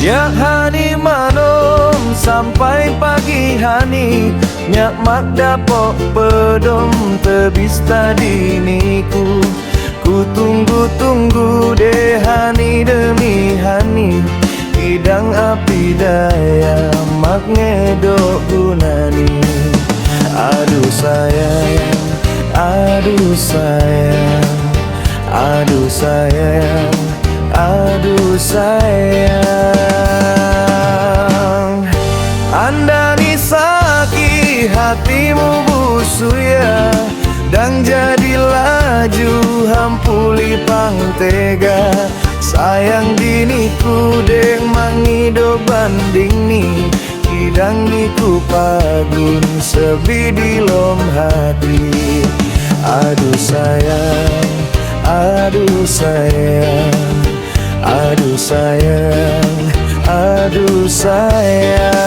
Ya hani manom sampai pagi hani. Nyak mak dapok pedom tebis tadi niku. Ku tunggu-tunggu deh hani demi hani. Idang api daya mak ngedok gunani. Aduh sayang, aduh sayang Aduh sayang, aduh sayang. Anda ni sakit hatimu busu ya. Dan jadi laju hampuli pang tega Sayang diniku deng mangido banding ni Kidang niku pagun sebi di lom hati. Aduh sayang, aduh sayang Aduh sayang, aduh sayang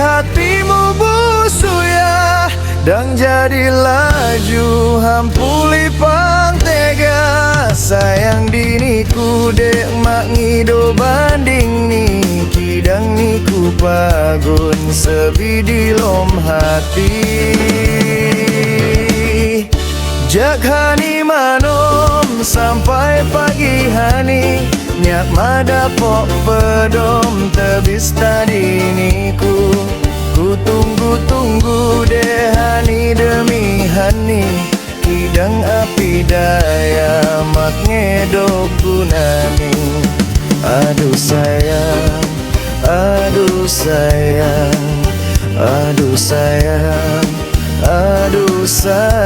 hatimu busu ya Dan jadi laju. Hampuli pang tega Sayang diniku dek mak ngido banding ni Kidang niku pagun sebi di lom hati. Jak hani manom sampai pagi hani Nyak madapok pedom Kidang api daya mak ngedok gunani Aduh sayang, aduh sayang. Aduh sayang, aduh sayang